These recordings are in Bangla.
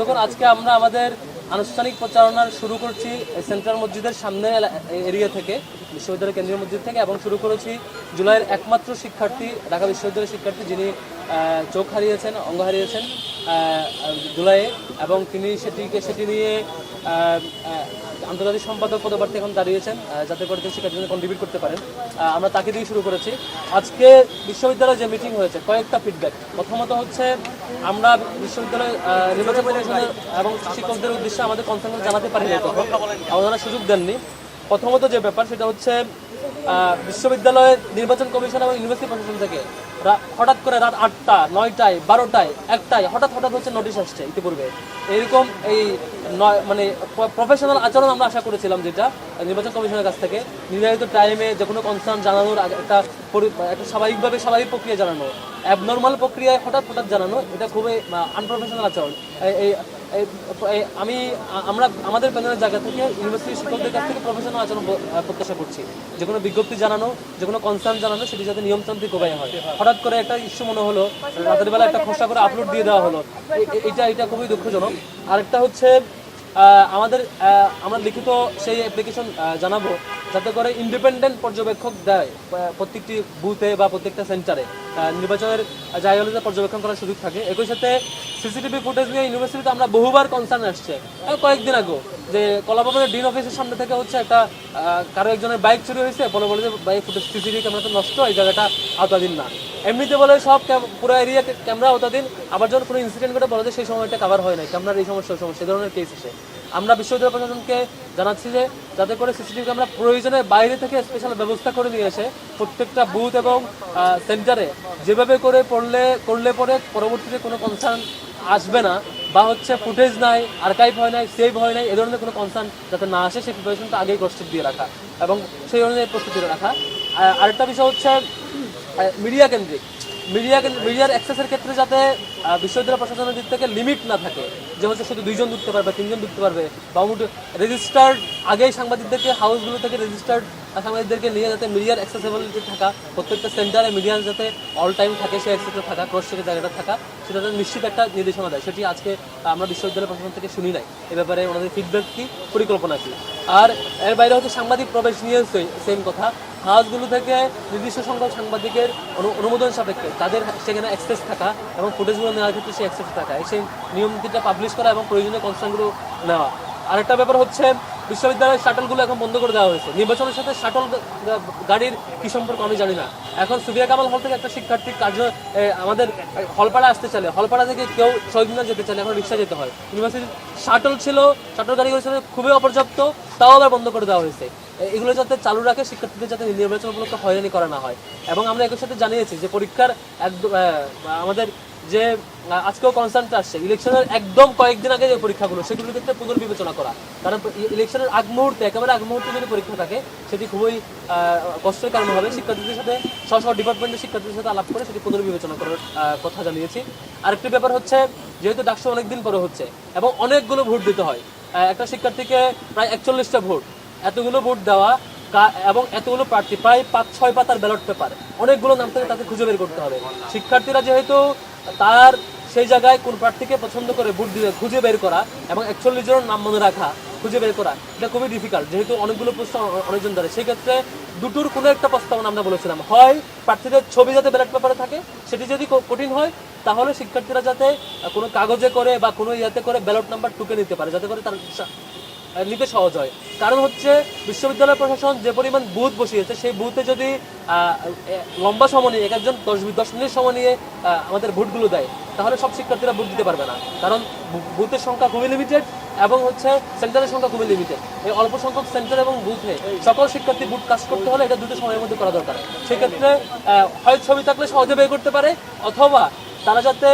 দেখুন আজকে আমরা আমাদের আনুষ্ঠানিক প্রচারণা শুরু করছি সেন্ট্রাল মসজিদের সামনে এরিয়া থেকে, বিশ্ববিদ্যালয় কেন্দ্রীয় মসজিদ থেকে, এবং শুরু করেছি জুলাইয়ের একমাত্র শিক্ষার্থী, ঢাকা বিশ্ববিদ্যালয়ের শিক্ষার্থী যিনি চোখ হারিয়েছেন, অঙ্গ হারিয়েছেন জুলাইয়ে, এবং তিনি সেটিকে, সেটি নিয়ে আন্তর্জাতিক সম্পাদক পদপ্রার্থী এখন দাঁড়িয়েছেন যাতে করে তিনি শিক্ষার্থীদের কন্ট্রিবিউট করতে পারেন। আমরা তাকে দিয়ে শুরু করেছি। আজকে বিশ্ববিদ্যালয়ে যে মিটিং হয়েছে, কয়েকটা ফিডব্যাক প্রথমত হচ্ছে আমরা বিশ্ববিদ্যালয় নির্বাচন কমিশনের এবং শিক্ষকদের উদ্দেশ্যে আমাদের কনসার্ন জানাতে পারিনি তখন ওনারা সুযোগ দেননি। প্রথমত যে ব্যাপার, সেটা হচ্ছে বিশ্ববিদ্যালয়ের নির্বাচন কমিশন এবং ইউনিভার্সিটি প্রশাসন থেকে হঠাৎ করে রাত আটটা, নয়টায়, বারোটায়, একটায় হঠাৎ হঠাৎ হচ্ছে নোটিশ আসছে ইতিপূর্বে। এরকম এই মানে প্রফেশনাল আচরণ আমরা আশা করেছিলাম যেটা, নির্বাচন কমিশনের কাছ থেকে। নির্ধারিত টাইমে যে কোনো কনসার্ন জানানোর একটা একটা স্বাভাবিকভাবে স্বাভাবিক প্রক্রিয়া জানানো। অ্যাবনর্মাল প্রক্রিয়ায় হঠাৎ হঠাৎ জানানো, এটা খুবই আনপ্রফেশনাল আচরণ। এই- আমি, আমরা, আমাদের প্যানেলের জায়গা থেকে ইউনিভার্সিটি শিক্ষকদের কাছ থেকে প্রফেশনাল আচরণ প্রত্যাশা করছি। যে কোনো বিজ্ঞপ্তি জানানো, যে কোনো কনসার্ন জানানো, সেটি যাতে নিয়মতান্ত্রিক উপায় হয়। হঠাৎ করে একটা ইস্যু মনে হলো, রাতের বেলা একটা খসড়া করে আপলোড দিয়ে দেওয়া হলো। এটা এটা খুবই দুঃখজনক। আরেকটা হচ্ছে আমাদের আমরা লিখিত সেই অ্যাপ্লিকেশন জানাব, যাতে করে ইন্ডিপেন্ডেন্ট পর্যবেক্ষক দেয় প্রত্যেকটি বুথে বা প্রত্যেকটা সেন্টারে নির্বাচনের জায়গাগুলোতে পর্যবেক্ষণ করার সুযোগ থাকে। একই সাথে সিসিটিভি ফুটেজ নিয়ে ইউনিভার্সিটিতে আমরা বহুবার কনসার্ন আসছে। কয়েকদিন আগে যে কলাভবনের ডিন অফিসের সামনে থেকে হচ্ছে একটা কারও একজনের বাইক চুরি হয়েছে। বলে বলে যে বাইক ফুটেজ সিসিটিভি ক্যামেরা তো নষ্ট, এই জায়গাটা আওতাধীন না। এমনিতে বলে সব পুরো এরিয়া ক্যামেরা আওতাধীন। আবার যখন কোনো ইনসিডেন্ট ঘটে, বলে যে, সেই সময়টা কভার হয় না ক্যামেরার এই সমস্যা সমস্যা। এই ধরনের কেস এসে। আমরা বিশ্ববিদ্যালয় প্রশাসনকে জানাচ্ছি যে যাতে করে সিসিটিভি ক্যামেরা প্রয়োজনে বাইরে থেকে স্পেশাল ব্যবস্থা করে নিয়ে এসে প্রত্যেকটা বুথ এবং সেন্টারে যেভাবে করে পড়লে, করলে পরে পরবর্তীতে কোনো কনসার্ন আসবে না বা হচ্ছে ফুটেজ নাই আর্কাইভ হয় নাই সেভ হয় নাই, এ ধরনের কোনো কনসার্ন যাতে না আসে, সেই প্রিপারেশনটা আগেই প্রস্তুত দিয়ে রাখা এবং সেই অনুযায়ী প্রস্তুতি রাখা। আর আরেকটা বিষয় হচ্ছে মিডিয়া কেন্দ্রিক। মিডিয়া মিডিয়ার অ্যাক্সেসের ক্ষেত্রে যাতে বিশ্ববিদ্যালয় প্রশাসনের দিক থেকে লিমিট না থাকে, যে হচ্ছে শুধু দুইজন ঢুকতে পারবে, তিনজন ঢুকতে পারবে, বা রেজিস্টার্ড আগেই সাংবাদিকদেরকে হাউসগুলো থেকে রেজিস্টার্ড সাংবাদিকদেরকে নিয়ে যাতে মিডিয়ার অ্যাক্সেসিবিলিটি থাকা, প্রত্যেকটা সেন্টারে মিডিয়ার যাতে অল টাইম থাকে সে অ্যাক্সেসে থাকা ক্রস চেকের জায়গাটা থাকা, সেটা নিশ্চিত একটা নির্দেশনা দেয়। সেটি আজকে আমরা বিশ্ববিদ্যালয় প্রশাসন থেকে শুনি নাই। এ ব্যাপারে ওনাদের ফিডব্যাক কি? পরিকল্পনা কি? আর এর বাইরে হচ্ছে সাংবাদিক প্রবেশ নিয়ে সেম কথা। হাউসগুলো থেকে নির্দিষ্ট সংখ্যক সাংবাদিকের অনু- অনুমোদন সাপেক্ষে তাদের সেখানে অ্যাক্সেস থাকা এবং ফুটেজগুলো নেওয়ার ক্ষেত্রে সেই অ্যাক্সেস থাকা। এই সেই নিয়ম নীতিটা পাবলিশ করা এবং প্রয়োজনীয় কনসার্নগুলো নেওয়া। আরেকটা ব্যাপার হচ্ছে বিশ্ববিদ্যালয়ের শাটলগুলো এখন বন্ধ করে দেওয়া হয়েছে। নির্বাচনের সাথে শাটল গাড়ির কি সম্পর্ক আমি জানি না। এখন সুবিয়া কামাল হল থেকে একটা শিক্ষার্থী কার্য আমাদের হলপাড়া আসতে চলে হলপাড়া থেকে কেউ শহীদ যেতে চলে এখন রিক্সা যেতে হয়। ইউনিভার্সিটির শাটল ছিল, শাটল গাড়িগুলো ছিল খুবই অপর্যাপ্ত, তাও আবার বন্ধ করে দেওয়া হয়েছে। এগুলো যাতে চালু রাখে, শিক্ষার্থীদের যাতে নির্বাচন উপলক্ষে হয়রানি করা না হয়। এবং আমরা একই সাথে জানিয়েছি যে পরীক্ষার একদম আমাদের যে আজকেও কনসার্নটা আসছে। ইলেকশনের একদম কয়েকদিন আগে যে পরীক্ষাগুলো, সেগুলোর ক্ষেত্রে পুনর্বিবেচনা করা। কারণ ইলেকশনের আগ মুহূর্তে, একেবারে আগ মুহূর্তে যদি পরীক্ষা থাকে, সেটি খুবই কষ্টের কারণ হবে। শিক্ষার্থীদের সাথে স্ব স্ব ডিপার্টমেন্টের শিক্ষার্থীদের সাথে আলাপ করে সেটি পুনর্বিবেচনা করার কথা জানিয়েছি। আরেকটি ব্যাপার হচ্ছে, যেহেতু ডাকসু অনেকদিন পরে হচ্ছে, এবং অনেকগুলো ভোট দিতে হয় একটা শিক্ষার্থীকে প্রায় একচল্লিশটা ভোট, এতগুলো ভোট দেওয়া এবং এতগুলো প্রার্থী, প্রায় পাঁচ ছয় পাতার ব্যালট পেপার, অনেকগুলো নাম থেকে তাকে খুঁজে বের করতে হবে। শিক্ষার্থীরা যেহেতু তার সেই জায়গায় কোন প্রার্থীকে পছন্দ করে ভোট দিয়ে খুঁজে বের করা এবং একচল্লিশ জনের নাম মনে রাখা, খুঁজে বের করা, এটা খুবই ডিফিকাল্ট যেহেতু অনেকগুলো প্রশ্ন অনেকজন ধরে। সেক্ষেত্রে দুটোর কোনো একটা প্রস্তাবনা আমরা বলেছিলাম। হয় প্রার্থীদের ছবি যাতে ব্যালট পেপারে থাকে, সেটি যদি কঠিন হয়, তাহলে শিক্ষার্থীরা যাতে কোনো কাগজে করে বা কোনো ইয়াতে করে ব্যালট নাম্বার টুকে নিতে পারে, যাতে করে তার নিতে সহজ হয়। কারণ হচ্ছে বিশ্ববিদ্যালয় প্রশাসন যে পরিমাণ বুথ বসিয়েছে, সেই বুথে যদি লম্বা সময় নিয়ে, এক একজন দশ দশ মিনিট সময় নিয়ে আমাদের ভোটগুলো দেয়, তাহলে সব শিক্ষার্থীরা ভোট দিতে পারবে না। কারণ বুথের সংখ্যা খুবই লিমিটেড এবং হচ্ছে সেন্টারের সংখ্যা খুবই লিমিটেড এই অল্প সংখ্যক সেন্টার এবং বুথে সকল শিক্ষার্থী বুথ কাজ করতে হলে এটা দুটো সময়ের মধ্যে করা দরকার। সেক্ষেত্রে হয় ছবি থাকলে সহজে বের করতে পারে, অথবা তারা যাতে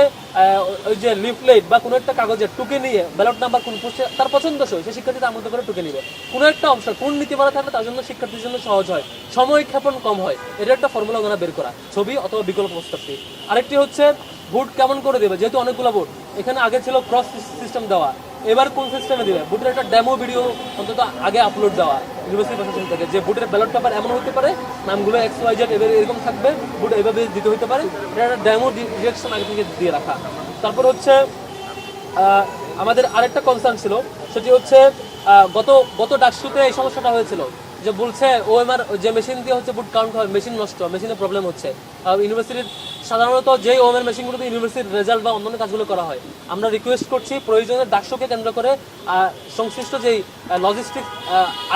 ওই যে লিফলেট বা কোনো একটা কাগজের টুকে নিয়ে ব্যালট নাম্বার কোন তার তার পছন্দসই সে শিক্ষার্থী তার মধ্যে করে টুকে নিবে। কোনো একটা অংশ, কোন নীতিমালা থাকলে তার জন্য শিক্ষার্থীর জন্য সহজ হয়। সময় ক্ষেপণ কম হয়, এটা একটা ফর্মুলা ওনারা বের করা, ছবি অথবা বিকল্প প্রস্তাবটি। আরেকটি হচ্ছে ভোট কেমন করে দেবে? যেহেতু অনেকগুলো ভোট এখানে আগে ছিল ক্রস সিস্টেম দেওয়া। এবার কোন সিস্টেমে দিবে? বুটের একটা ডেমো ভিডিও অন্তত আগে আপলোড দেওয়া ইউনিভার্সিটি প্রশাসন থেকে, যে বুটের ব্যালট পেপার এমন হতে পারে, নামগুলো এক্স ওয়াই জেড এবার এরকম থাকবে বুট এভাবে দিতে হতে পারে, এটা একটা ডেমো ডিরেকশন আগে থেকে দিয়ে রাখা। তারপর হচ্ছে আমাদের আরেকটা কনসার্ন ছিল, সেটি হচ্ছে গত গত ডাকসুতে এই সমস্যাটা হয়েছিল, যে বলছে ওএমআর যে মেশিন দিয়ে হচ্ছে বুট কাউন্ট হয় মেশিন নষ্ট মেশিনে প্রবলেম হচ্ছে। ইউনিভার্সিটির সাধারণত যেই ওমের মেশিনগুলোতে ইউনিভার্সিটির রেজাল্ট বা অন্যান্য কাজগুলো করা হয়, আমরা রিকোয়েস্ট করছি প্রয়োজনে দাসকে কেন্দ্র করে সংশ্লিষ্ট যেই লজিস্টিক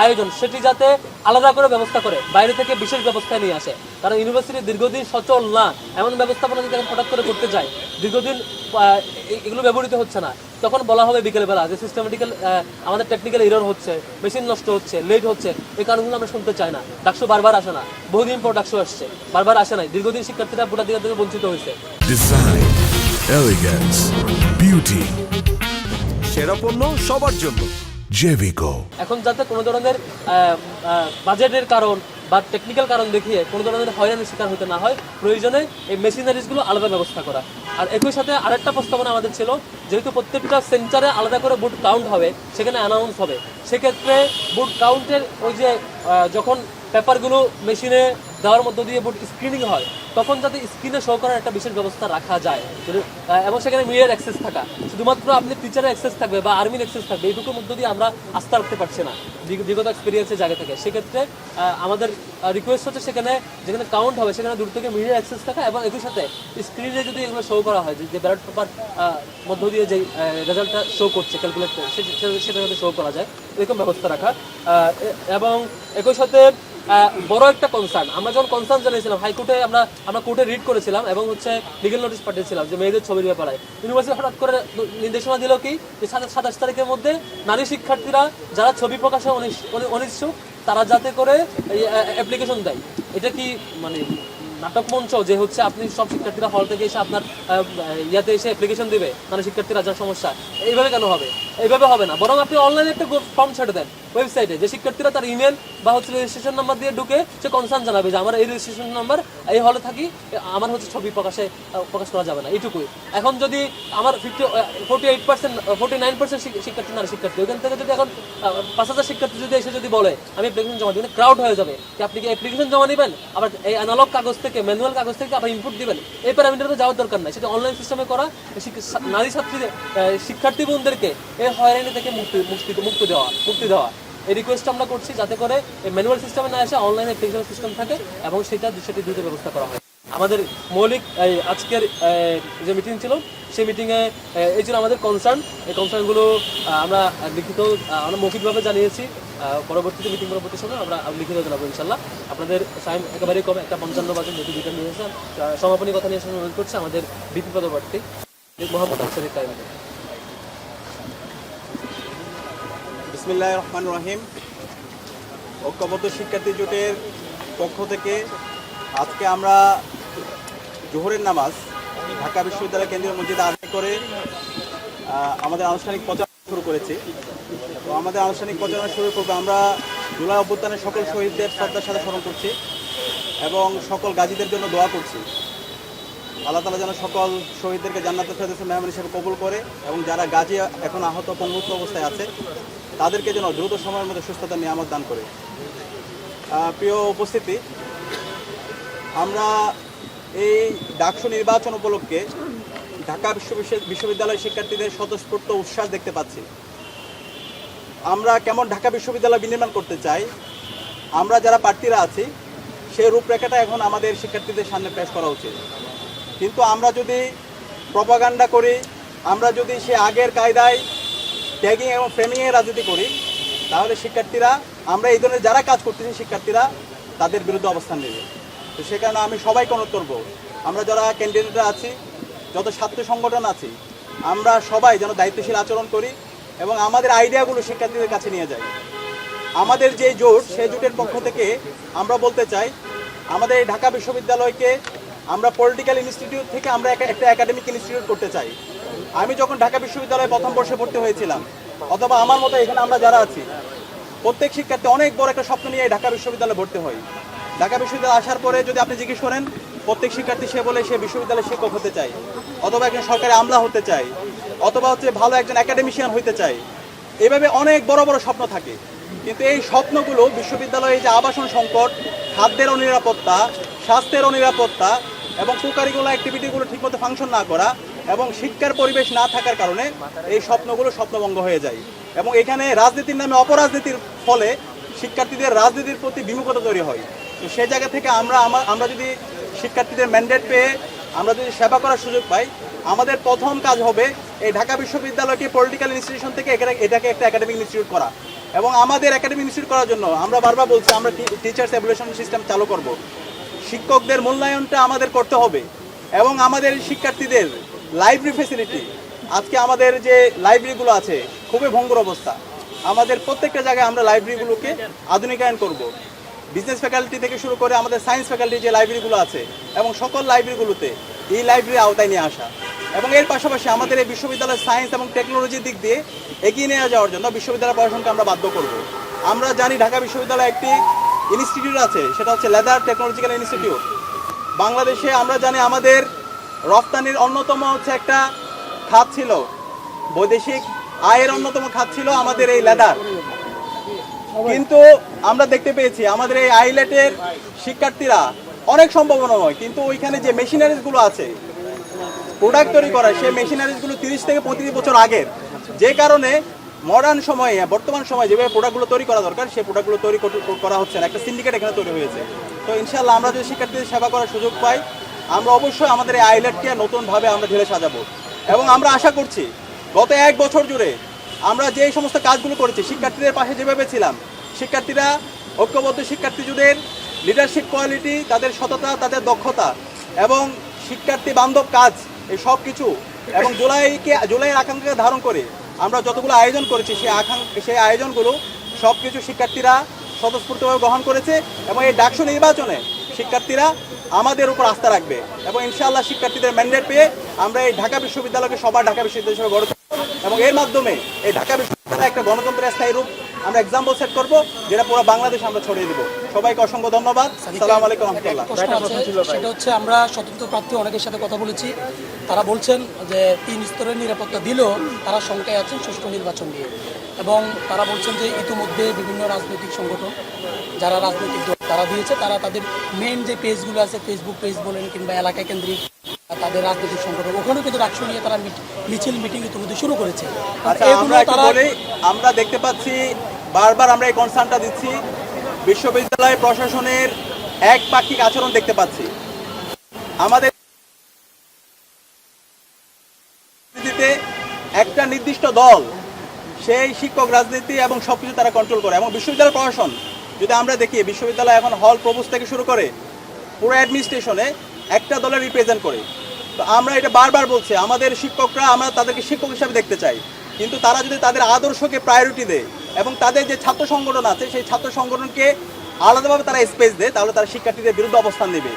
আয়োজন, সেটি যাতে আলাদা করে ব্যবস্থা করে, বাইরে থেকে বিশেষ ব্যবস্থা নিয়ে আসে। কারণ ইউনিভার্সিটি দীর্ঘদিন সচল না, এমন ব্যবস্থাপনা যদি হঠাৎ করে করতে যায়, দীর্ঘদিন এগুলো ব্যবহৃত হচ্ছে না। তখন বলা হবে বিকেলবেলা যে সিস্টেমেটিক্যাল আমাদের টেকনিক্যাল এরর হচ্ছে মেশিন নষ্ট হচ্ছে লেট হচ্ছে এই কারণগুলো আমরা শুনতে চাই না। ডাকশো বারবার আসে না। বহুদিন পর ডাকশো আসছে। বারবার আসে নাই। দীর্ঘদিন শিক্ষার্থীরা ভোটাধিকার থেকে বঞ্চিত হয়েছে। সেরা পণ্য সবার জন্য। Jevico. এখন যাতে কোনো ধরনের বাজেটের কারণ বা টেকনিক্যাল কারণ দেখিয়ে কোনো ধরনের হয়রানির শিকার হতে না হয়, প্রয়োজনে এই মেশিনারিজগুলো আলাদা ব্যবস্থা করা। আর একই সাথে আরেকটা প্রস্তাবনা আমাদের ছিল, যেহেতু প্রত্যেকটা সেন্টারে আলাদা করে বুট কাউন্ট হবে, সেখানে অ্যানাউন্স হবে। সেক্ষেত্রে বুট কাউন্টের ওই যে যখন পেপারগুলো মেশিনে দেওয়ার মধ্য দিয়ে বুট স্ক্রিনিং হয়, তখন যাতে স্ক্রিনে শো করার একটা বিশেষ ব্যবস্থা রাখা যায়। এবং সেখানে মিডিয়ার অ্যাক্সেস থাকা। শুধুমাত্র আপনি টিচারের অ্যাক্সেস থাকবে বা আর্মির অ্যাক্সেস থাকবে, এইটুকুর মধ্য দিয়ে আমরা আস্থা রাখতে পারছি না বিগত এক্সপিরিয়েন্সের জায়গা থেকে। সেক্ষেত্রে আমাদের রিকোয়েস্ট হচ্ছে সেখানে যেখানে কাউন্ট হবে, সেখানে দূর থেকে মিডিয়ার অ্যাক্সেস থাকা এবং একই সাথে স্ক্রিনে যদি এগুলো শো করা হয়, যে- ব্যালট পেপার মধ্য দিয়ে যে রেজাল্টটা শো করছে ক্যালকুলেট করে সেটা যাতে শো করা যায়, এরকম ব্যবস্থা রাখা। এবং একই সাথে বড় একটা কনসার্ন আমরা যখন কনসার্ন জানিয়েছিলাম হাইকোর্টে আমরা আমরা কোর্টে রিড করেছিলাম এবং হচ্ছে লিগেল নোটিশ পাঠিয়েছিলাম যে মেয়েদের ছবির ব্যাপারে ইউনিভার্সিটি হঠাৎ করে নির্দেশনা দিল কি যে সাতাশ তারিখের মধ্যে নারী শিক্ষার্থীরা যারা ছবি প্রকাশে অনিচ্ছুক, তারা যাতে করে অ্যাপ্লিকেশন দেয়। এটা কি মানে নাটক মঞ্চ যে হচ্ছে আপনি সব শিক্ষার্থীরা হল থেকে এসে আপনার ইয়াতে এসে অ্যাপ্লিকেশন দিবে মানে শিক্ষার্থীরা যার সমস্যা? এইভাবে কেন হবে? এইভাবে হবে না। বরং আপনি অনলাইনে একটা ফর্ম ছেড়ে দেন ওয়েবসাইটে যে শিক্ষার্থীরা তার ইমেল বা হচ্ছে রেজিস্ট্রেশন নাম্বার দিয়ে ঢুকে সে কনসার্ন জানাবে যে আমার এই রেজিস্ট্রেশন নাম্বার এই হলে থাকি, আমার হচ্ছে ছবি প্রকাশে প্রকাশ করা যাবে না। এইটুকুই। এখন যদি আমার fifty forty eight percent forty nine percent শিক্ষার্থী নারী শিক্ষার্থী ওখান থেকে যদি এখন পাঁচ হাজার শিক্ষার্থী যদি এসে যদি বলে, আমি অ্যাপ্লিকেশন জমা দিই ক্রাউড হয়ে যাবে। যে আপনি কি অ্যাপ্লিকেশন জমা নেবেন আবার এই অ্যানালগ কাগজ থেকে ম্যানুয়াল কাগজ থেকে আবার ইনপুট দিবেন? এই প্যারামিটারে যাওয়ার দরকার নাই। সেটা অনলাইন সিস্টেমে করা নারী ছাত্রীদের শিক্ষার্থী বোনদেরকে এই হয়রানি থেকে মুক্তি মুক্তি মুক্তি দেওয়া মুক্তি দেওয়া। এই রিকোয়েস্ট আমরা করছি যাতে করে ম্যানুয়াল সিস্টেমে না এসে অনলাইন অ্যাপ্লিকেশন সিস্টেম থাকে এবং সেটা সেটি দ্রুত ব্যবস্থা করা হয়। আমাদের মৌলিক আজকের যে মিটিং ছিল সেই মিটিংয়ে এই ছিল আমাদের কনসার্ন এই কনসার্নগুলো আমরা লিখিত আমরা মৌখিকভাবে জানিয়েছি। পরবর্তীতে মিটিং পরবর্তী সময় আমরা লিখিত জানাব ইনশাল্লাহ আপনাদের টাইম একেবারেই কম একটা পঞ্চান্ন বাজে যেহেতু দুইটা নিয়ে আহ, সমাপনী কথা নিয়ে এসে অনুরোধ করছে আমাদের বিপি পদপ্রার্থী মোহাম্মদ আফসারিক টাইম বিসমিল্লাহ রহমান রহিম ঐক্যবদ্ধ শিক্ষার্থী জোটের পক্ষ থেকে আজকে আমরা জোহরের নামাজ ঢাকা বিশ্ববিদ্যালয় কেন্দ্রীয় মসজিদে আদায় করে আমাদের আনুষ্ঠানিক প্রচারণা শুরু করেছি। তো আমাদের আনুষ্ঠানিক প্রচারণা শুরু করব আমরা জুলাই অভ্যুত্থানের সকল শহীদদের শ্রদ্ধার সাথে স্মরণ করছি এবং সকল গাজীদের জন্য দোয়া করছি। আল্লাহ তালা যেন সকল শহীদদেরকে জান্নাতের ফেরদৌসের মেহমান হিসেবে কবুল করে এবং যারা গাজী এখন আহত পঙ্গুত্ব অবস্থায় আছে, তাদেরকে যেন দ্রুত সময়ের মধ্যে সুস্থতা, নিয়ামত দান করে। প্রিয় উপস্থিতি, আমরা এই ডাকসু নির্বাচন উপলক্ষে ঢাকা বিশ্ব বিশ্ববিদ্যালয়ের শিক্ষার্থীদের স্বতঃস্ফূর্ত উচ্ছ্বাস দেখতে পাচ্ছি। আমরা কেমন ঢাকা বিশ্ববিদ্যালয় বিনির্মাণ করতে চাই, আমরা যারা প্রার্থীরা আছি, সেই রূপরেখাটা এখন আমাদের শিক্ষার্থীদের সামনে পেশ করা উচিত। কিন্তু আমরা যদি প্রপাগান্ডা করি, আমরা যদি সে আগের কায়দায় ট্যাগিং এবং ফ্রেমিংয়ের রাজনীতি করি, তাহলে শিক্ষার্থীরা, আমরা এই ধরনের যারা কাজ করতেছি শিক্ষার্থীরা, তাদের বিরুদ্ধে অবস্থান নেবে। তো সে কারণে আমি সবাইকে অনুরোধ করব, আমরা যারা ক্যান্ডিডেটরা আছি, যত ছাত্র সংগঠন আছি, আমরা সবাই যেন দায়িত্বশীল আচরণ করি এবং আমাদের আইডিয়াগুলো শিক্ষার্থীদের কাছে নিয়ে যাই। আমাদের যে জোট, সেই জোটের পক্ষ থেকে আমরা বলতে চাই, আমাদের এই ঢাকা বিশ্ববিদ্যালয়কে আমরা পলিটিক্যাল ইনস্টিটিউট থেকে আমরা একটা- একাডেমিক ইনস্টিটিউট করতে চাই। আমি যখন ঢাকা বিশ্ববিদ্যালয়ে প্রথম বর্ষে ভর্তি হয়েছিলাম, অথবা আমার মতো এখানে আমরা যারা আছি, প্রত্যেক শিক্ষার্থী অনেক বড় একটা স্বপ্ন নিয়ে ঢাকা বিশ্ববিদ্যালয়ে ভর্তি হয়। ঢাকা বিশ্ববিদ্যালয়ে আসার পরে যদি আপনি জিজ্ঞেস করেন, প্রত্যেক শিক্ষার্থী সে বলে সে বিশ্ববিদ্যালয়ের শিক্ষক হতে চায়, অথবা একজন সরকারি আমলা হতে চায়, অথবা হচ্ছে ভালো একজন একাডেমিশিয়ান হইতে চায়, এভাবে অনেক বড় বড় স্বপ্ন থাকে। কিন্তু এই স্বপ্নগুলো বিশ্ববিদ্যালয়ে যে আবাসন সংকট, খাদ্যের অনিরাপত্তা স্বাস্থ্যের অনিরাপত্তা এবং কোকারিগুলো অ্যাক্টিভিটিগুলো ঠিকমতো ফাংশন না করা এবং শিক্ষার পরিবেশ না থাকার কারণে এই স্বপ্নগুলো স্বপ্নভঙ্গ হয়ে যায়। এবং এখানে রাজনীতির নামে অপরাজনীতির ফলে শিক্ষার্থীদের রাজনীতির প্রতি বিমুখতা তৈরি হয়। তো সেই জায়গা থেকে আমরা আমা- আমরা যদি শিক্ষার্থীদের ম্যান্ডেট পেয়ে আমরা যদি সেবা করার সুযোগ পাই, আমাদের প্রথম কাজ হবে এই ঢাকা বিশ্ববিদ্যালয়কে পলিটিক্যাল ইনস্টিটিউশন থেকে এটাকে একটা একাডেমিক ইনস্টিটিউট করা। এবং আমাদের একাডেমিক ইনস্টিটিউট করার জন্য আমরা বারবার বলছি, আমরা টিচার্স এভুলেশন সিস্টেম চালু করব। শিক্ষকদের মূল্যায়নটা আমাদের করতে হবে এবং আমাদের শিক্ষার্থীদের লাইব্রেরি ফেসিলিটি আজকে আমাদের যে লাইব্রেরিগুলো আছে, খুবই ভঙ্গুর অবস্থা। আমাদের প্রত্যেকটা জায়গায় আমরা লাইব্রেরিগুলোকে আধুনিকায়ন করব। বিজনেস ফ্যাকাল্টি থেকে শুরু করে আমাদের সায়েন্স ফ্যাকাল্টি যে লাইব্রেরিগুলো আছে এবং সকল লাইব্রেরিগুলোতে এই লাইব্রেরি আওতায় নিয়ে আসা। এবং এর পাশাপাশি আমাদের এই বিশ্ববিদ্যালয়ের সায়েন্স এবং টেকনোলজির দিক দিয়ে এগিয়ে নিয়ে যাওয়ার জন্য বিশ্ববিদ্যালয় প্রশাসনকে আমরা বাধ্য করব। আমরা জানি ঢাকা বিশ্ববিদ্যালয় একটি ইনস্টিটিউট আছে, সেটা হচ্ছে লেদার টেকনোলজিক্যাল ইনস্টিটিউট বাংলাদেশে আমরা জানি আমাদের রপ্তানির অন্যতম হচ্ছে একটা খাত ছিল। বৈদেশিক আয়ের অন্যতম খাত ছিল আমাদের এই লেদার কিন্তু আমরা দেখতে পেয়েছি, আমাদের এই আইলেটের শিক্ষার্থীরা অনেক সম্ভাবনাময়, কিন্তু ওইখানে যে মেশিনারিজগুলো আছে প্রোডাক্ট তৈরি করা, সেই মেশিনারিজগুলো তিরিশ থেকে পঁয়ত্রিশ বছর আগের। যে কারণে মডার্ন সময়ে, বর্তমান সময়ে যেভাবে প্রোডাক্টগুলো তৈরি করা দরকার, সেই প্রোডাক্টগুলো তৈরি কর- হচ্ছে না। একটা সিন্ডিকেট এখানে তৈরি হয়েছে। তো ইনশাল্লাহ আমরা যদি শিক্ষার্থীদের সেবা করার সুযোগ পাই, আমরা অবশ্যই আমাদের এই আইলেটকে নতুনভাবে আমরা ঢেলে সাজাবো। এবং আমরা আশা করছি, গত এক বছর জুড়ে আমরা যে সমস্ত কাজগুলো করেছি, শিক্ষার্থীদের পাশে যেভাবে ছিলাম, শিক্ষার্থীরা, ঐক্যবদ্ধ শিক্ষার্থীদের লিডারশিপ কোয়ালিটি তাদের সততা, তাদের দক্ষতা এবং শিক্ষার্থী বান্ধব কাজ, এই সব কিছু এবং জুলাইকে, জুলাইয়ের আকাঙ্ক্ষাকে ধারণ করে আমরা যতগুলো আয়োজন করেছি, সেই আকাঙ্ক্ষা সেই আয়োজনগুলো সব কিছু শিক্ষার্থীরা স্বতঃস্ফূর্তভাবে গ্রহণ করেছে এবং এই ডাকসু নির্বাচনে শিক্ষার্থীরা আমাদের উপর আস্থা রাখবে এবং ইনশাআল্লাহ শিক্ষার্থীদের ম্যান্ডেট পেয়ে আমরা এই ঢাকা বিশ্ববিদ্যালয়কে সবার ঢাকা বিশ্ববিদ্যালয় হিসেবে গড়ে তুলব এবং এর মাধ্যমে এই ঢাকা বিশ্ববিদ্যালয় একটা গণতন্ত্রের স্থায়ী রূপ আমরা এক্সাম্পল সেট করব, যেটা পুরো বাংলাদেশ আমরা ছড়িয়ে দিব। সবাইকে অসংখ্য ধন্যবাদ। সালাম আলাইকুম রহমতুল্লাহ। সেটা হচ্ছে আমরা স্বতন্ত্র প্রার্থী অনেকের সাথে কথা বলেছি। তারা বলছেন যে তিন স্তরের নিরাপত্তা দিলেও তারা শঙ্কায় আছেন সুষ্ঠু নির্বাচন নিয়ে। এবং তারা বলছেন যে ইতিমধ্যে বিভিন্ন রাজনৈতিক সংগঠন যারা রাজনৈতিক দল তারা দিয়েছে তারা তাদের মেইন যে পেজগুলো আছে ফেসবুক পেজ বলেন কিংবা এলাকা কেন্দ্রিক তাদের রাজনৈতিক সংগঠন ওখানেও কিন্তু ডাকসু নিয়ে তারা মিছিল মিটিং ইতিমধ্যে শুরু করেছে। আচ্ছা আমরা দেখতে পাচ্ছি বারবার আমরা এই কনসার্নটা দিচ্ছি। বিশ্ববিদ্যালয় প্রশাসনের এক পাক্ষিক আচরণ দেখতে পাচ্ছি। আমাদের একটা নির্দিষ্ট দল, সেই শিক্ষক, রাজনীতি এবং সবকিছু তারা কন্ট্রোল করে। এবং বিশ্ববিদ্যালয় প্রশাসন, যদি আমরা দেখি, বিশ্ববিদ্যালয় এখন হল প্রভুস থেকে শুরু করে পুরো অ্যাডমিনিস্ট্রেশনে একটা দলের রিপ্রেজেন্ট করে। তো আমরা এটা বারবার বলছি, আমাদের শিক্ষকরা আমরা তাদেরকে শিক্ষক হিসাবে দেখতে চাই। কিন্তু তারা যদি তাদের আদর্শকে প্রায়োরিটি দেয় এবং তাদের যে ছাত্র সংগঠন আছে, সেই ছাত্র সংগঠনকে আলাদাভাবে তারা স্পেস দেয়, তাহলে তারা শিক্ষার্থীদের বিরুদ্ধে অবস্থান নেবে।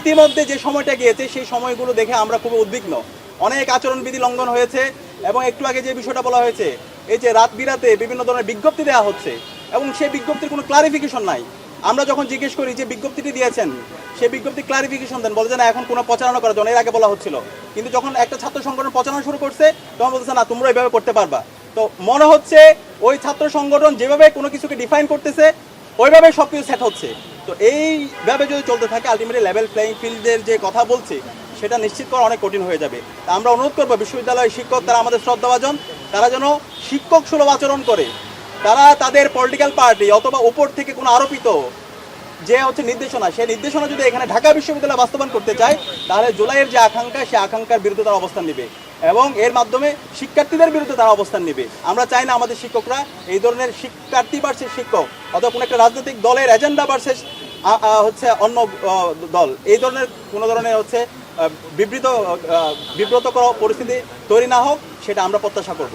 ইতিমধ্যে যে সময়টা গিয়েছে, সেই সময়গুলো দেখে আমরা খুব উদ্বিগ্ন। অনেক আচরণবিধি লঙ্ঘন হয়েছে এবং একটু আগে যে বিষয়টা বলা হয়েছে, এই যে রাত বিরাতে বিভিন্ন ধরনের বিজ্ঞপ্তি দেওয়া হচ্ছে এবং সেই বিজ্ঞপ্তির কোনো ক্লারিফিকেশন নাই। আমরা যখন জিজ্ঞেস করি যে বিজ্ঞপ্তিটি দিয়েছেন, সেই বিজ্ঞপ্তি ক্লারিফিকেশন দেন বলছে না, এখন কোনো প্রচারণা করার জন্য, এর আগে বলা হচ্ছিল। কিন্তু যখন একটা ছাত্র সংগঠন প্রচারণা শুরু করছে, তখন বলতেছে, না, তোমরা এইভাবে করতে পারবা। তো মনে হচ্ছে ওই ছাত্র সংগঠন যেভাবে কোনো কিছুকে ডিফাইন করতেছে, ওইভাবে সব কিছু সেট হচ্ছে। তো এইভাবে যদি চলতে থাকে আলটিমেটলি লেভেল প্লেয়িং ফিল্ডের যে কথা বলছে, সেটা নিশ্চিত করা অনেক কঠিন হয়ে যাবে। তা আমরা অনুরোধ করব বিশ্ববিদ্যালয়ের শিক্ষক, তারা আমাদের শ্রদ্ধাভাজন, তারা যেন শিক্ষক সুলভ আচরণ করে। তারা তাদের পলিটিক্যাল পার্টি অথবা উপর থেকে কোনো আরোপিত যে হচ্ছে নির্দেশনা, সেই নির্দেশনা যদি এখানে ঢাকা বিশ্ববিদ্যালয় বাস্তবায়ন করতে চায়, তাহলে জুলাইয়ের যে আকাঙ্ক্ষা সেই আকাঙ্ক্ষার বিরুদ্ধে তারা অবস্থান নেবে। এবং এর মাধ্যমে শিক্ষার্থীদের বিরুদ্ধে তারা অবস্থান নেবে। আমরা চাই না আমাদের শিক্ষকরা এই ধরনের শিক্ষার্থী বার্ষিক শিক্ষক, অথবা কোনো একটা রাজনৈতিক দলের এজেন্ডা বার্ষিক হচ্ছে অন্য দল। এই ধরনের কোনো ধরনের হচ্ছে বিবৃত বিব্রতকর পরিস্থিতি তৈরি না হোক, সেটা আমরা প্রত্যাশা করব।